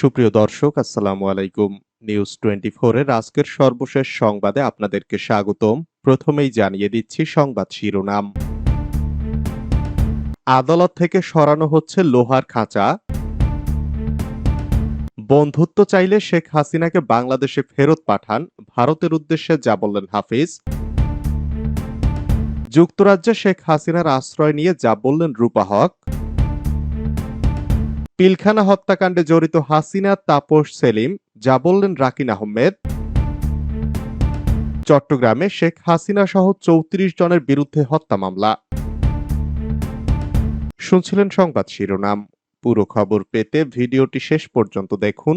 সুপ্রিয় দর্শক, আসসালামু আলাইকুম। নিউজ টোয়েন্টি এর আজকের সর্বশেষ সংবাদে আপনাদেরকে স্বাগতম। প্রথমেই জানিয়ে দিচ্ছি সংবাদ শিরোনাম। আদালত থেকে সরানো হচ্ছে লোহার খাঁচা। বন্ধুত্ব চাইলে শেখ হাসিনাকে বাংলাদেশে ফেরত পাঠান। ভারতের উদ্দেশ্যে যা বললেন হাফিজ। যুক্তরাজ্যে শেখ হাসিনার আশ্রয় নিয়ে যা বললেন রূপা হক। পিলখানা হত্যাকাণ্ডে জড়িত হাসিনা, তাপস সেলিম যা বললেন রাকিন আহমেদ, চট্টগ্রামে শেখ হাসিনা সহ চৌত্রিশ জনের বিরুদ্ধে হত্যা মামলা। শুনছিলেন সংবাদ শিরোনাম। পুরো খবর পেতে ভিডিওটি শেষ পর্যন্ত দেখুন।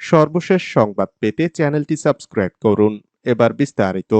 সর্বশেষ সংবাদ পেতে চ্যানেলটি সাবস্ক্রাইব করুন। এবার বিস্তারিত।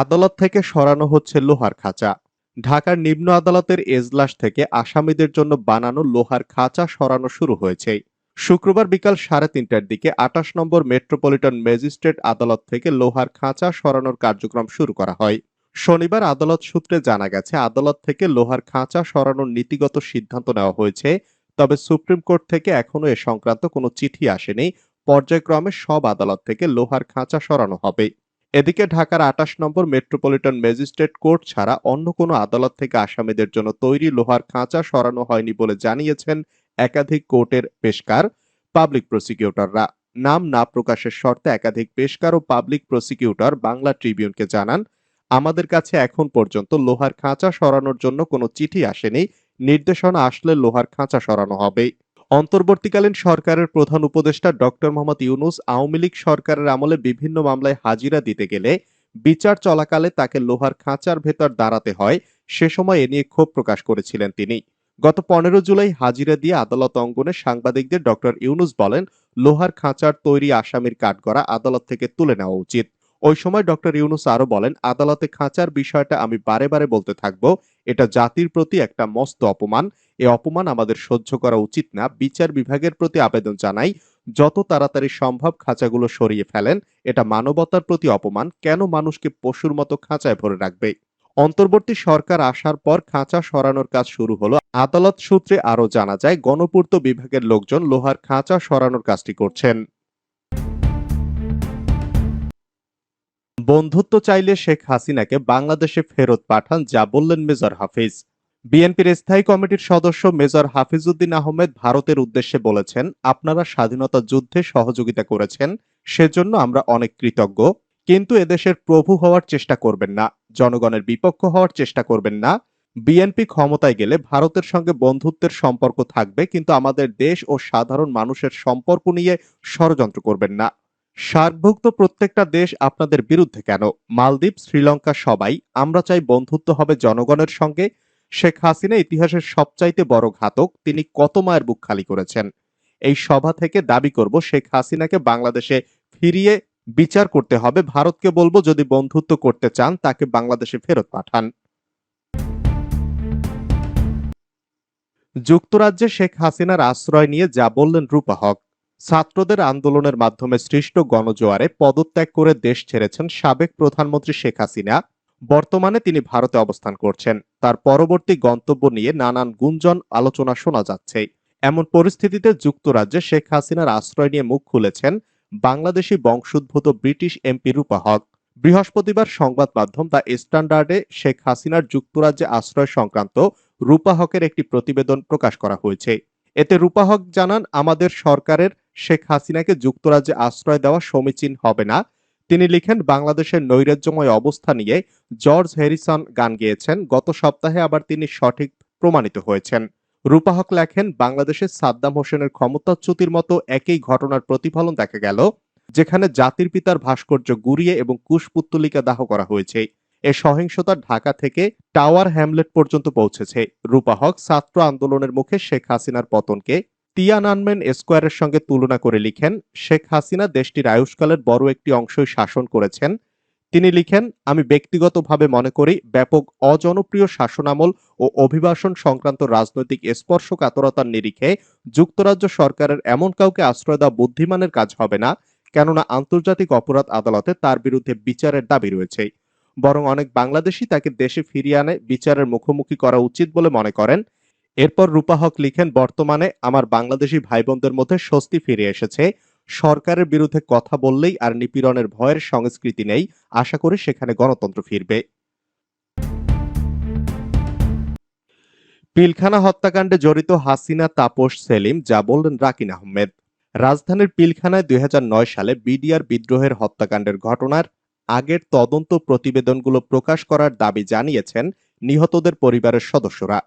আদালত থেকে সরানো হচ্ছে লোহার খাঁচা। ঢাকার নিম্ন আদালতের এজলাস থেকে আসামিদের জন্য বানানো লোহার খাঁচা সরানো শুরু হয়েছে। শুক্রবার বিকাল সাড়ে তিনটার দিকে আটাশ নম্বর মেট্রোপলিটন ম্যাজিস্ট্রেট আদালত থেকে লোহার খাঁচা সরানোর কার্যক্রম শুরু করা হয়। শনিবার আদালত সূত্রে জানা গেছে, আদালত থেকে লোহার খাঁচা সরানোর নীতিগত সিদ্ধান্ত নেওয়া হয়েছে, তবে সুপ্রিম কোর্ট থেকে এখনও এ সংক্রান্ত কোনো চিঠি আসেনি। পর্যায়ক্রমে সব আদালত থেকে লোহার খাঁচা সরানো হবে। এদিকে ঢাকার আটাশ নম্বর মেট্রোপলিটন ম্যাজিস্ট্রেট কোর্ট ছাড়া অন্য কোনো আদালত থেকে আসামিদের জন্য তৈরি লোহার খাঁচা সরানো হয়নি বলে জানিয়েছেন একাধিক কোর্টের পেশকার পাবলিক প্রসিকিউটররা। নাম না প্রকাশের শর্তে একাধিক পেশকার ও পাবলিক প্রসিকিউটর বাংলা ট্রিবিউনকে জানান, আমাদের কাছে এখন পর্যন্ত লোহার খাঁচা সরানোর জন্য কোনো চিঠি আসেনি। নির্দেশনা আসলে লোহার খাঁচা সরানো হবে। অন্তর্বর্তীকালীন সরকারের প্রধান উপদেষ্টা ডক্টর মোহাম্মদ ইউনুস আওয়ামী লীগ সরকারের আমলে বিভিন্ন মামলায় হাজিরা দিতে গেলে বিচার চলাকালে তাকে লোহার খাঁচার ভেতর দাঁড়াতে হয়, সে সময় এ নিয়ে ক্ষোভ প্রকাশ করেছিলেন তিনি। গত পনেরো জুলাই হাজিরা দিয়ে আদালত অঙ্গনে সাংবাদিকদের ডক্টর ইউনুস বলেন, লোহার খাঁচার তৈরি আসামির কাঠগড়া আদালত থেকে তুলে নেওয়া উচিত। ওই সময় ডক্টর ইউনুস আরও বলেন, আদালতে খাঁচার বিষয়টা আমি বারে বারে বলতে থাকব। এটা জাতির প্রতি একটা মস্ত অপমান। এ অপমান আমাদের সহ্য করা উচিত না। বিচার বিভাগের প্রতি আবেদন জানাই। যত তাড়াতাড়ি সম্ভব খাঁচাগুলো সরিয়ে ফেলেন। এটা মানবতার প্রতি অপমান। কেন মানুষকে পশুর মতো খাঁচায় ভরে রাখবে? অন্তর্বর্তী সরকার আসার পর খাঁচা সরানোর কাজ শুরু হলো। আদালত সূত্রে আরও জানা যায়, গণপূর্ত বিভাগের লোকজন লোহার খাঁচা সরানোর কাজটি করছেন। বন্ধুত্ব চাইলে শেখ হাসিনাকে বাংলাদেশে ফেরত পাঠান, যা বললেন মেজর হাফিজ। বিএনপির স্থায়ী কমিটির সদস্য মেজর হাফিজউদ্দিন আহমেদ ভারতের উদ্দেশ্যে বলেছেন, আপনারা স্বাধীনতা যুদ্ধে সহযোগিতা করেছেন, সেজন্য আমরা অনেক কৃতজ্ঞ। কিন্তু এদেশের প্রভু হওয়ার চেষ্টা করবেন না, জনগণের বিপক্ষ হওয়ার চেষ্টা করবেন না। বিএনপি ক্ষমতায় গেলে ভারতের সঙ্গে বন্ধুত্বের সম্পর্ক থাকবে, কিন্তু আমাদের দেশ ও সাধারণ মানুষের সম্পর্ক নিয়ে ষড়যন্ত্র করবেন না। সার্কভুক্ত প্রত্যেকটা দেশ আপনাদের বিরুদ্ধে কেন? মালদ্বীপ, শ্রীলঙ্কা সবাই, আমরা চাই বন্ধুত্ব হবে জনগণের সঙ্গে। শেখ হাসিনা ইতিহাসের সবচাইতে বড় ঘাতক, তিনি কত মায়ের বুক খালি করেছেন? এই সভা থেকে দাবি করব, শেখ হাসিনাকে বাংলাদেশে ফিরিয়ে বিচার করতে হবে। ভারতকে বলব, যদি বন্ধুত্ব করতে চান, তাকে বাংলাদেশে ফেরত পাঠান। যুক্তরাজ্যে শেখ হাসিনার আশ্রয় নিয়ে যা বললেন রূপা হক। ছাত্রদের আন্দোলনের মাধ্যমে সৃষ্ট গণজোয়ারে পদত্যাগ করে দেশ ছেড়েছেন সাবেক প্রধানমন্ত্রী শেখ হাসিনা। বর্তমানে তিনি ভারতে অবস্থান করছেন। তার পরবর্তী গন্তব্য নিয়ে নানান গুঞ্জন আলোচনা শোনা যাচ্ছে। এমন পরিস্থিতিতে যুক্তরাজ্যে শেখ হাসিনার আশ্রয় নিয়ে মুখ খুলেছেন বাংলাদেশি বংশোদ্ভূত ব্রিটিশ এমপি রূপা হক। বৃহস্পতিবার সংবাদ মাধ্যম দ্য স্ট্যান্ডার্ডে শেখ হাসিনার যুক্তরাজ্যে আশ্রয় সংক্রান্ত রূপা হকের একটি প্রতিবেদন প্রকাশ করা হয়েছে। এতে রূপা হক জানান, আমাদের সরকারের শেখ হাসিনাকে যুক্তরাজ্যে আশ্রয় দেওয়া সমীচীন হবে না। তিনি লিখেন, বাংলাদেশের নৈরাজ্যময় অবস্থা নিয়ে জর্জ হ্যারিসন গান গেয়েছেন। গত সপ্তাহে আবার তিনি সঠিক প্রমাণিত হয়েছেন। রূপাহক লেখেন বাংলাদেশের সাদ্দাম হোসেনের ক্ষমতাচ্যুতির মতো একই ঘটনার প্রতিফলন দেখা গেল, যেখানে জাতির পিতার ভাস্কর্য গুড়িয়ে এবং কুশপুত্তলিকা দাহ করা হয়েছে। এ সহিংসতা ঢাকা থেকে টাওয়ার হ্যামলেট পর্যন্ত পৌঁছেছে। রূপাহক ছাত্র আন্দোলনের মুখে শেখ হাসিনার পতনকে তিয়ানানমেন স্কোয়ারের সঙ্গে তুলনা করে লিখেন, শেখ হাসিনা দেশটির আয়ুষ্কালের বড় একটি অংশই শাসন করেছেন। তিনি লিখেন, আমি ব্যক্তিগতভাবে মনে করি ব্যাপক অজনপ্রিয় শাসনামল ও অভিবাসন সংক্রান্ত রাজনৈতিক স্পর্শকাতরতার নিরিখে যুক্তরাজ্য সরকারের এমন কাউকে আশ্রয় দেওয়া বুদ্ধিমানের কাজ হবে না, কেননা আন্তর্জাতিক অপরাধ আদালতে তার বিরুদ্ধে বিচারের দাবি রয়েছে। বরং অনেক বাংলাদেশি তাকে দেশে ফিরিয়ে আনে, বিচারের মুখোমুখি করা উচিত বলে মনে করেন। এরপর রূপা হক লিখেন, বর্তমানে আমার বাংলাদেশি ভাই বোনদের মধ্যে স্বস্তি ফিরে এসেছে। সরকারের বিরুদ্ধে কথা বললেই আর নিপীড়নের ভয়ের সংস্কৃতি নেই। আশা করি সেখানে গণতন্ত্র ফিরবে। পিলখানা হত্যাকাণ্ডে জড়িত হাসিনা তাপস সেলিম, যা বললেন রাকিন আহমেদ। রাজধানীর পিলখানায় দুই হাজার নয় সালে বিডিআর বিদ্রোহের হত্যাকাণ্ডের ঘটনার আগের তদন্ত প্রতিবেদনগুলো প্রকাশ করার দাবি জানিয়েছেন নিহতদের পরিবারের সদস্যরা।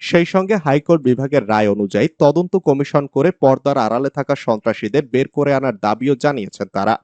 সেই সঙ্গে হাইকোর্ট বিভাগের রায় অনুযায়ী তদন্ত কমিশন করে পর্দার আড়ালে থাকা সন্ত্রাসীদের বের করে আনার দাবিও জানিয়েছেন তারা।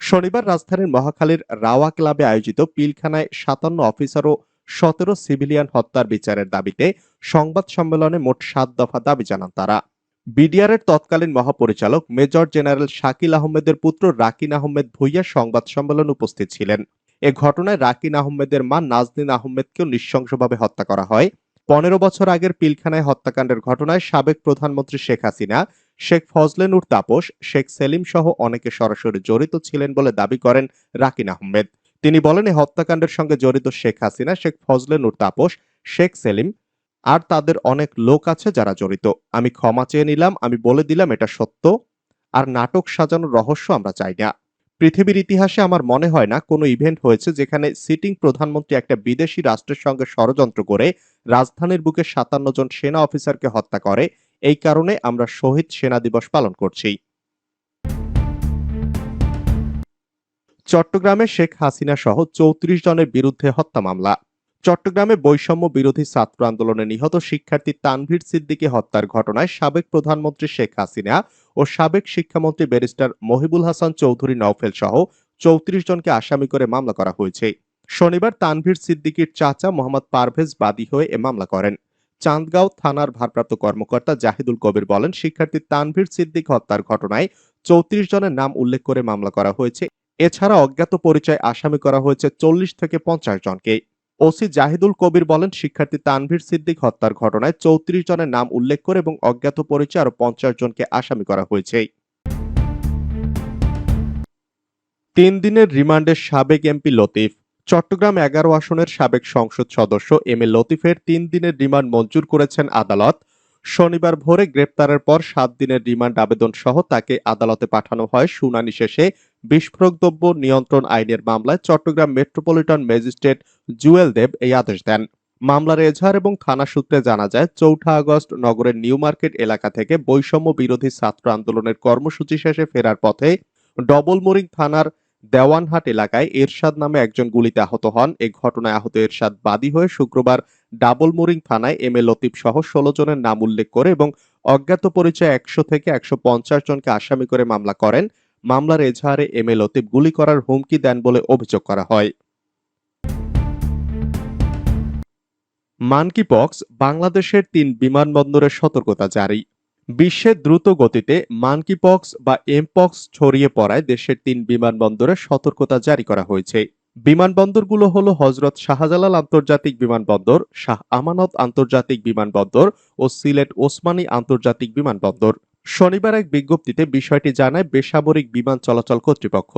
শনিবার রাজধানীর মহাখালীর রাওয়া ক্লাবে আয়োজিত পিলখানায় সাতান্ন অফিসার ও সতেরো সিভিলিয়ান হত্যার বিচারের দাবিতে সংবাদ সম্মেলনে মোট সাত দফা দাবি জানান তারা। বিডিআরের তৎকালীন মহাপরিচালক মেজর জেনারেল শাকিল আহমেদের পুত্র রাকিন আহমেদ ভুইয়া সংবাদ সম্মেলন উপস্থিত ছিলেন। এ ঘটনায় রাকিন আহমেদের মা নাজনীন আহমেদকেও নৃশংসভাবে হত্যা করা হয়। পনেরো বছর আগের পিলখানায় হত্যাকাণ্ডের ঘটনায় সাবেক প্রধানমন্ত্রী শেখ হাসিনা, শেখ ফজলেনুর তাপস, শেখ সেলিম সহ অনেকে সরাসরি জড়িত ছিলেন বলে দাবি করেন রাকিন আহমেদ। তিনি বলেন এই হত্যাকাণ্ডের সঙ্গে জড়িত শেখ হাসিনা, শেখ ফজলেনুর তাপস, শেখ সেলিম আর তাদের অনেক লোক আছে যারা জড়িত। আমি ক্ষমা চেয়ে নিলাম, আমি বলে দিলাম এটা সত্য, আর নাটক সাজানোর রহস্য আমরা চাই না। পৃথিবীর ইতিহাসে আমার মনে হয় না কোনো ইভেন্ট হয়েছে যেখানে সিটিং প্রধানমন্ত্রী একটা বিদেশি রাষ্ট্রের সঙ্গে ষড়যন্ত্র করে রাজধানীর বুকে সাতান্ন জন সেনা অফিসারকে হত্যা করে। এই কারণে আমরা শহীদ সেনা দিবস পালন করছি। চট্টগ্রামে শেখ হাসিনা সহ চৌত্রিশ জনের বিরুদ্ধে হত্যা মামলা। চট্টগ্রামে বৈষম্য বিরোধী ছাত্র আন্দোলনে নিহত শিক্ষার্থী তানভীর সিদ্দিকী হত্যার ঘটনায় সাবেক প্রধানমন্ত্রী শেখ হাসিনা ও সাবেক শিক্ষামন্ত্রী ব্যারিস্টার মহিবুল হাসান চৌধুরী নওফেল সহ চৌত্রিশ জনকে আসামি করে মামলা করা হয়েছে। শনিবার তানভীর সিদ্দিকীর চাচা মোহাম্মদ পারভেজ বাদী হয়ে এ মামলা করেন। চাঁদগাঁও থানার ভারপ্রাপ্ত কর্মকর্তা জাহিদুল কবির বলেন, শিক্ষার্থী তানভীর সিদ্দিক হত্যার ঘটনায় চৌত্রিশ জনের নাম উল্লেখ করে মামলা করা হয়েছে। এছাড়া অজ্ঞাত পরিচয় আসামি করা হয়েছে চল্লিশ থেকে পঞ্চাশ জনকে। ওসি জাহিদুল কবির বলেন, শিক্ষার্থী তানভীর সিদ্দিক হত্যার ঘটনায় চৌত্রিশ জনের নাম উল্লেখ করে এবং অজ্ঞাত পরিচয় আরও পঞ্চাশ জনকে আসামি করা হয়েছে। তিন দিনের রিমান্ডের সাবেক এমপি লতিফ। চট্টগ্রাম এগারো আসনের সাবেক সংসদ সদস্য এম এ লতিফের তিন দিনের রিমান্ড মঞ্জুর করেছেন আদালত। শনিবার ভোরে গ্রেপ্তারের পর সাত দিনের রিমান্ড আবেদন সহ তাকে আদালতে পাঠানো হয় শুনানি শেষে বিস্ফোরক দ্রব্য নিয়ন্ত্রণ আইনের মামলায় চট্টগ্রাম মেট্রোপলিটন ম্যাজিস্ট্রেট জুয়েল দেব এই আদেশ দেন। মামলার এজাহার এবং থানা সূত্রে জানা যায়, চৌঠা আগস্ট নগরের নিউ মার্কেট এলাকা থেকে বৈষম্য বিরোধী ছাত্র আন্দোলনের কর্মসূচি শেষে ফেরার পথে ডবল মোরিং থানার দেওয়ানহাট এলাকায় এরশাদ নামে একজন গুলিতে আহত হন। এ ঘটনায় আহত এরশাদ বাদী হয়ে শুক্রবার ডাবল মোরিং থানায় এম এ লতিফ সহ ষোলো জনের নাম উল্লেখ করে এবং অজ্ঞাত পরিচয় একশো থেকে একশো পঞ্চাশ জনকে আসামি করে মামলা করেন। মামলার এজাহারে এম এ লতিফ গুলি করার হুমকি দেন বলে অভিযোগ করা হয়। মানকিপক্স বাংলাদেশের তিন বিমানবন্দরে সতর্কতা জারি। বিশ্বে দ্রুত গতিতে মানকিপক্স বা এমপক্স ছড়িয়ে পড়ায় দেশের তিন বিমানবন্দরে সতর্কতা জারি করা হয়েছে। বিমানবন্দরগুলো হলো হজরত শাহজালাল আন্তর্জাতিক বিমানবন্দর, শাহ আমানত আন্তর্জাতিক বিমানবন্দর ও সিলেট ওসমানী আন্তর্জাতিক বিমানবন্দর। শনিবার এক বিজ্ঞপ্তিতে বিষয়টি জানায় বেসামরিক বিমান চলাচল কর্তৃপক্ষ।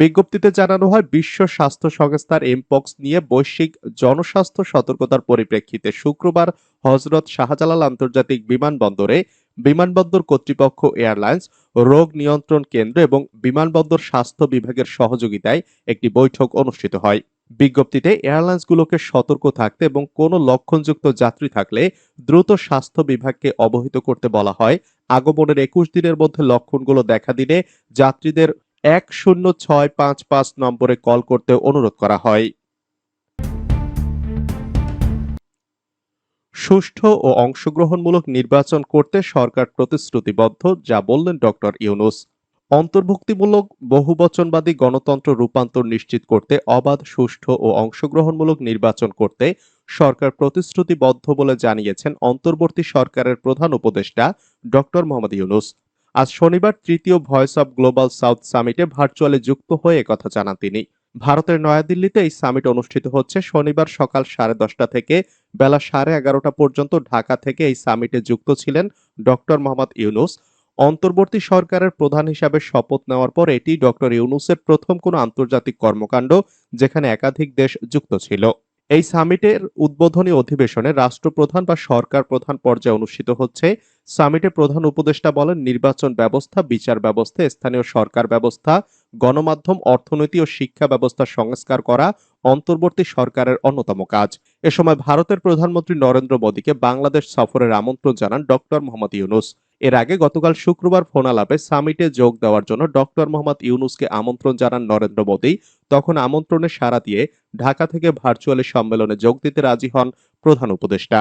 বিজ্ঞপ্তিতে জানানো হয়, বিশ্ব স্বাস্থ্য সংস্থার এমপক্স নিয়ে বৈশ্বিক জনস্বাস্থ্য সতর্কতার পরিপ্রেক্ষিতে শুক্রবার হজরত শাহজালাল আন্তর্জাতিক বিমানবন্দরে বিমানবন্দর কর্তৃপক্ষ এয়ারলাইন্স, রোগ নিয়ন্ত্রণ কেন্দ্র এবং বিমানবন্দর স্বাস্থ্য বিভাগের সহযোগিতায় একটি বৈঠক অনুষ্ঠিত হয়। বিজ্ঞপ্তিতে এয়ারলাইন্সগুলোকে সতর্ক থাকতে এবং কোনো লক্ষণযুক্ত যাত্রী থাকলে দ্রুত স্বাস্থ্য বিভাগকে অবহিত করতে বলা হয়। আগমনের একুশ দিনের মধ্যে লক্ষণগুলো দেখা দিলে যাত্রীদের এক শূন্য ছয় পাঁচ পাঁচ নম্বরে কল করতে অনুরোধ করা হয়। সুষ্ঠু ও অংশগ্রহণমূলক নির্বাচন করতে সরকার প্রতিশ্রুতিবদ্ধ, যা বললেন ডক্টর ইউনুস। অন্তর্ভুক্তিমূলক, বহুবচনবাদী গণতন্ত্র রূপান্তর নিশ্চিত করতে অবাধ, সুষ্ঠু ও অংশগ্রহণমূলক নির্বাচন করতে সরকার প্রতিশ্রুতিবদ্ধ বলে জানিয়েছেন অন্তর্বর্তী সরকারের প্রধান উপদেষ্টা ডক্টর মোহাম্মদ ইউনুস। আজ শনিবার তৃতীয় ভয়েস অব গ্লোবাল সাউথ সামিটে ভার্চুয়ালি যুক্ত হয়ে কথা জানান তিনি। ভারতের নয়াদিল্লিতে এই সামিট অনুষ্ঠিত হচ্ছে শনিবার সকাল সাড়ে দশটা থেকে বেলা সাড়ে এগারোটা পর্যন্ত ঢাকা থেকে এই সামিটে যুক্ত ছিলেন ডক্টর মোহাম্মদ ইউনুস। অন্তর্বর্তী সরকারের প্রধান হিসাবে শপথ নেওয়ার পর এটি ডক্টর ইউনুসের প্রথম কোনো আন্তর্জাতিক কর্মকাণ্ড যেখানে একাধিক দেশ যুক্ত ছিল। এই সামিটের উদ্বোধনী অধিবেশনে রাষ্ট্রপ্রধান বা সরকার প্রধান পর্যায়ে অনুষ্ঠিত হচ্ছে। সামিটে প্রধান উপদেষ্টা বলেন, নির্বাচন ব্যবস্থা, বিচার ব্যবস্থা, স্থানীয় সরকার ব্যবস্থা, গণমাধ্যম, অর্থনীতি ও শিক্ষা ব্যবস্থা সংস্কার করা অন্তর্বর্তী সরকারের অন্যতম কাজ। এ সময় ভারতের প্রধানমন্ত্রী নরেন্দ্র মোদীকে বাংলাদেশ সফরের আমন্ত্রণ জানান ডক্টর মোহাম্মদ ইউনুস। এর আগে গতকাল শুক্রবার ফোন আলাপে সামিটে যোগ দেওয়ার জন্য ডক্টর মোহাম্মদ ইউনুসকে আমন্ত্রণ জানান নরেন্দ্র মোদী। তখন আমন্ত্রণে সাড়া দিয়ে ঢাকা থেকে ভার্চুয়ালি সম্মেলনে যোগ দিতে রাজি হন প্রধান উপদেষ্টা।